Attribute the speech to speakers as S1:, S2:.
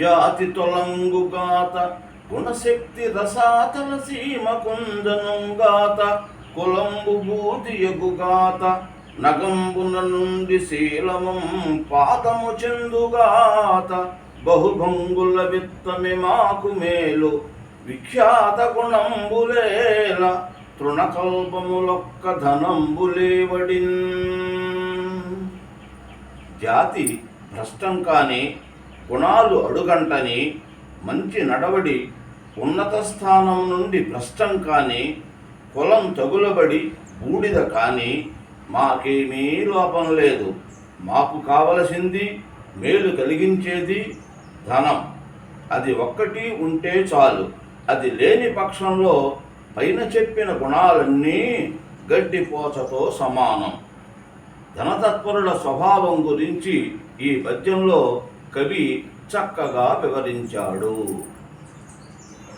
S1: జాతి తొలంగుగాత గుణశక్తి రసాతల సీమ కుందనుగాత కులంబు బూదియగుగాత నగంబున నుండి శీలమం పాదము చెందుగాత బహుభంగుల విత్తమి మాకు మేలు విఖ్యాత గుణంబులేల తృణకల్పములొక్క ధనంబులేవడిన్. జాతి భ్రష్టం కానీ గుణాలు అడుగంటని మంచి నడవడి ఉన్నత స్థానం నుండి భ్రష్టం కాని కులం తగులబడి బూడిద కాని మాకేమీ లోపం లేదు. మాకు కావలసింది మేలు కలిగించేది ధనం. అది ఒక్కటి ఉంటే చాలు. అది లేని పక్షంలో పైన చెప్పిన గుణాలన్నీ గడ్డిపోచతో సమానం. ధనతత్పరుల స్వభావం గురించి ఈ పద్యంలో కవి చక్కగా వివరించాడు.